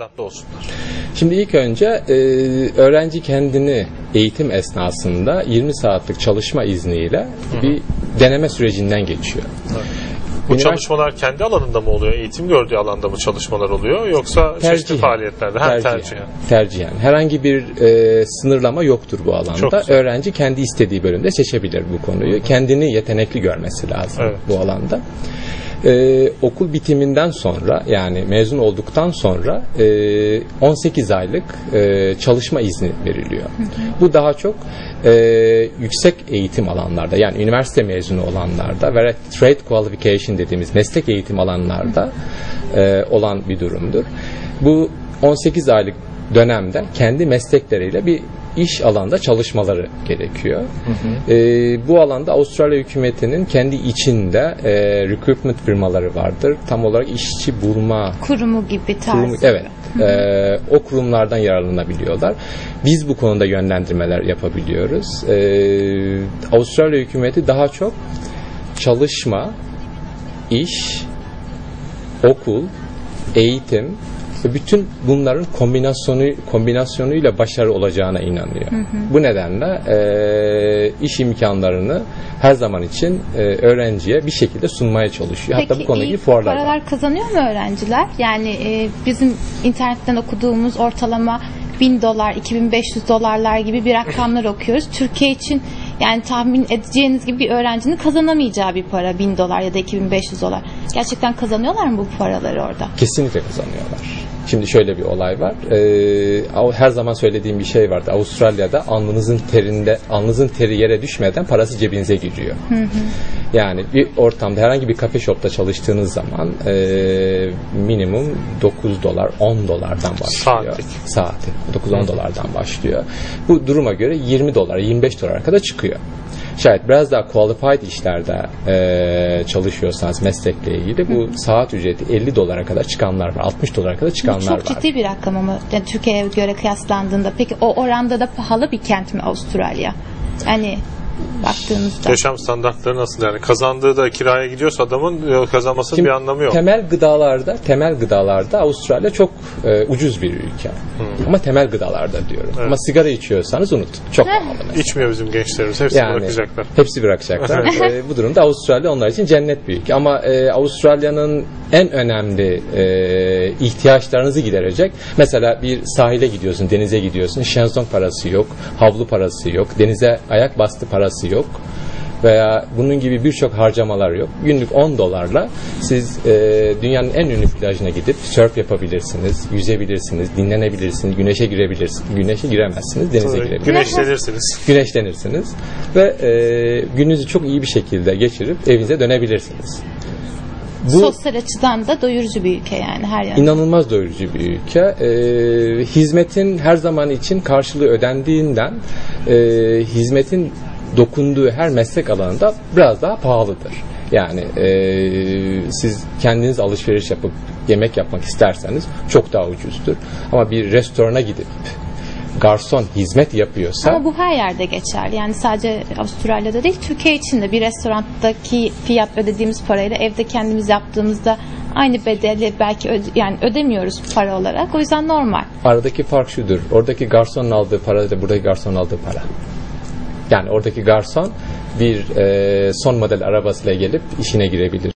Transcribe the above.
adapte olsunlar? Şimdi ilk önce e, öğrenci kendini eğitim esnasında 20 saatlik çalışma izniyle bir deneme sürecinden geçiyor. Bu Üniversite- çalışmalar kendi alanında mı oluyor? Eğitim gördüğü alanda mı çalışmalar oluyor? Yoksa çeşitli Tercihen. faaliyetlerde? Ha, Tercihen. tercihen. Tercihen. Herhangi bir e, sınırlama yoktur bu alanda. Öğrenci kendi istediği bölümde seçebilir bu konuyu. Kendini yetenekli görmesi lazım Evet. bu alanda. E, okul bitiminden sonra yani mezun olduktan sonra e, 18 aylık e, çalışma izni veriliyor. Bu daha çok e, yüksek eğitim alanlarda yani üniversite mezunu olanlarda ve trade qualification dediğimiz meslek eğitim alanlarda e, olan bir durumdur. Bu 18 aylık dönemde kendi meslekleriyle bir iş alanda çalışmaları gerekiyor. E, bu alanda Avustralya hükümetinin kendi içinde e, recruitment firmaları vardır. Tam olarak işçi bulma Kurumu gibi tarzı. kurumu, evet. e, o kurumlardan yararlanabiliyorlar. Biz bu konuda yönlendirmeler yapabiliyoruz. E, Avustralya hükümeti daha çok çalışma, iş, okul, eğitim bütün bunların kombinasyonu kombinasyonuyla başarı olacağına inanıyor. Bu nedenle e, iş imkanlarını her zaman için e, öğrenciye bir şekilde sunmaya çalışıyor. Hatta bu ilgili fuarlar paralar kazanıyor mu öğrenciler? Yani e, bizim internetten okuduğumuz ortalama 1000 dolar, 2500 dolarlar gibi bir rakamlar okuyoruz. Türkiye için yani tahmin edeceğiniz gibi bir öğrencinin kazanamayacağı bir para 1000 dolar ya da 2500 dolar. Gerçekten kazanıyorlar mı bu paraları orada? Kesinlikle kazanıyorlar. Şimdi şöyle bir olay var. Ee, her zaman söylediğim bir şey vardı. Avustralya'da alnınızın terinde, alnınızın teri yere düşmeden parası cebinize giriyor. Yani bir ortamda herhangi bir kafe shop'ta çalıştığınız zaman e, minimum 9 dolar 10 dolardan başlıyor. Saatlik. Saati. 9-10 dolardan başlıyor. Bu duruma göre 20 dolar 25 dolara kadar çıkıyor. Şayet biraz daha qualified işlerde e, çalışıyorsanız meslekle ilgili bu saat ücreti 50 dolara kadar çıkanlar var. 60 dolara kadar çıkanlar çok var. ciddi bir rakam ama yani Türkiye'ye göre kıyaslandığında. Peki o oranda da pahalı bir kent mi Avustralya? Yani baktığınızda. Yaşam standartları nasıl yani? Kazandığı da kiraya gidiyorsa adamın e, kazanmasının Şimdi bir anlamı yok. Temel gıdalarda, temel gıdalarda Avustralya çok e, ucuz bir ülke. Ama temel gıdalarda diyorum. Ama sigara içiyorsanız unutun. Çok pahalı. İçmiyor bizim gençlerimiz. Hepsini Yani bırakacaklar. hepsi bırakacaklar. E, bu durumda Avustralya onlar için cennet bir ülke. Ama e, Avustralya'nın en önemli e, ihtiyaçlarınızı giderecek. Mesela bir sahile gidiyorsun, denize gidiyorsun. Şenzong parası yok, havlu parası yok, denize ayak bastı parası yok veya bunun gibi birçok harcamalar yok. Günlük 10 dolarla siz e, dünyanın en ünlü plajına gidip surf yapabilirsiniz, yüzebilirsiniz, dinlenebilirsiniz, güneşe girebilirsiniz. Güneşe giremezsiniz, denize girebilirsiniz Güneşlenirsiniz. güneşlenirsiniz ve e, gününüzü çok iyi bir şekilde geçirip evinize dönebilirsiniz. Bu Sosyal açıdan da doyurucu bir ülke yani her yandan. inanılmaz doyurucu bir ülke. E, hizmetin her zaman için karşılığı ödendiğinden e, hizmetin dokunduğu her meslek alanında biraz daha pahalıdır. Yani e, siz kendiniz alışveriş yapıp yemek yapmak isterseniz çok daha ucuzdur. Ama bir restorana gidip garson hizmet yapıyorsa Ama bu her yerde geçerli. Yani sadece Avustralya'da değil, Türkiye için de bir restorandaki fiyat ödediğimiz parayla evde kendimiz yaptığımızda aynı bedeli belki öde- yani ödemiyoruz para olarak. O yüzden normal. Aradaki fark şudur. Oradaki garsonun aldığı para ile buradaki garsonun aldığı para. Yani oradaki garson bir e, son model arabasıyla gelip işine girebilir.